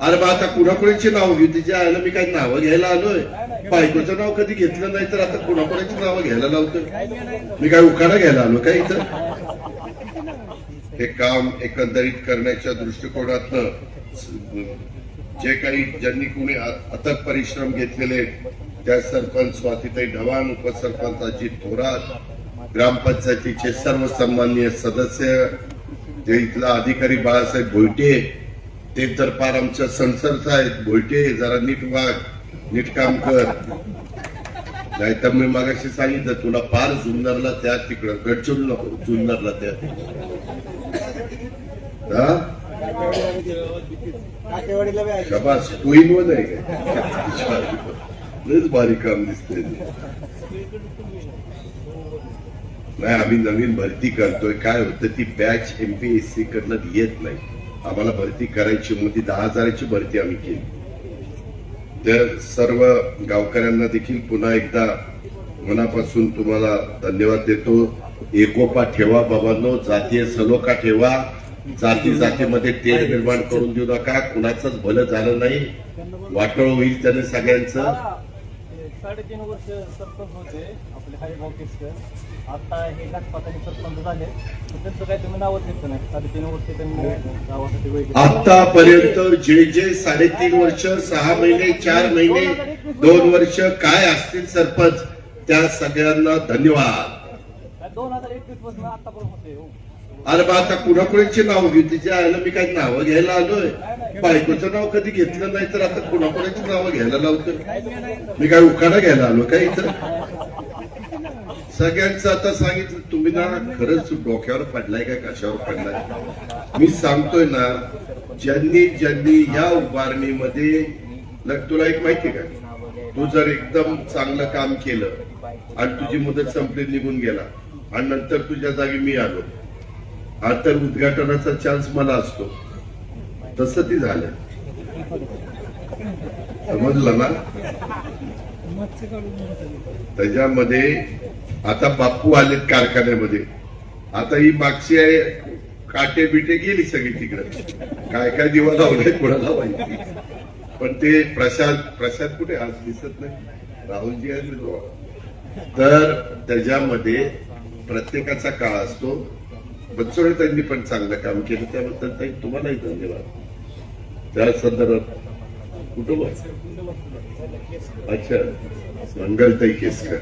अरे बा आता कुणाकुणाची नाव घेऊ? तिच्या आयला मी काही नावं घ्यायला आलोय. बायकोचं नाव कधी घेतलं नाही तर आता कुणाकुणाची नावं घ्यायला लावतोय? मी काय उखाडा घ्यायला आलो काय इथं? हे काम एकंदरीत करण्याच्या दृष्टिकोनातनं जे काही ज्यांनी कोणी अथक परिश्रम घेतलेले त्या सरपंच स्वातीताई ढवाण उपसरपंच अजित थोरात ग्रामपंचायतीचे सर्व सन्माननीय सदस्य जे इथला अधिकारी बाळासाहेब भोईटे एक तर फार आमच्या संसर्च आहेत. भोयटे जरा नीट वाग नीट काम कर. नाही तर मी मागाशी सांगितलं तुला फार जुन्नरला त्या तिकडं गडचिरोली नको जुन्नरला त्या हा? काटेवाडीला शबास आहे लयच काम दिसते नाही आम्ही नवीन भरती करतोय. काय होतं ती बॅच एमपीएससी कडनं येत नाही. आम्हाला भरती करायची होती दहा हजाराची भरती आम्ही केली. तर सर्व गावकऱ्यांना देखील पुन्हा एकदा मनापासून तुम्हाला धन्यवाद देतो. एकोपा ठेवा बाबांनो जातीय सलोखा ठेवा. जाती जातीमध्ये तेढ निर्माण करून देऊ नका. कुणाचंच भलं झालं नाही. वाटोळ होईल त्याने सगळ्यांचं. साडेतीन वर्ष सरपंच होते आपले हरिभाऊ केसकर आता हे घाटपाताने सरपंच झाले त्यांचं काही तुम्ही नावच घेतलं नाही साडेतीन वर्ष त्यांनी गावासाठी वेळ दिली. आतापर्यंत जे जे साडेतीन वर्ष सहा महिने चार महिने दोन वर्ष काय असतील सरपंच त्या सगळ्यांना धन्यवाद दोन हजार एकवीसपासून आतापर्यंत होते हो. अरे बा आता कुणाकुणाची नाव घेऊ तिच्या आयला मी काही नावं घ्यायला आलोय. बायकोचं नाव कधी घेतलं नाही तर आता कुणाकुणाची नावं घ्यायला लावतोय? मी काय उखाडा घ्यायला आलो काय इथं? सगळ्यांचं आता सांगितलं तुम्ही ना खरंच डोक्यावर पडलाय का? कशावर पडलाय? मी सांगतोय ना ज्यांनी ज्यांनी या उभारणीमध्ये लग तुला एक माहितीये का? तू जर एकदम चांगलं काम केलं आणि तुझी मुदत संपली निघून गेला आणि नंतर तुझ्या जागी मी आलो हा तर उद्घाटनाचा चान्स मला असतो. तसं ती झालं. समजलं ना? त्याच्यामध्ये आता बापू आलेत कारखान्यामध्ये. आता ही मागची आहे काटे बिटे गेली सगळी तिकडे. काय काय दिवा लावले कोणाला माहिती. पण ते प्रसाद प्रसाद कुठे? आज दिसत नाही. राहुलजी आहेत तर त्याच्यामध्ये प्रत्येकाचा काळ असतो. बनसोडे पण चांगलं काम केलं. त्याबद्दल ताई तुम्हालाही धन्यवाद. त्या संदर्भात कुटुंब अच्छा मंगलताई केसकर.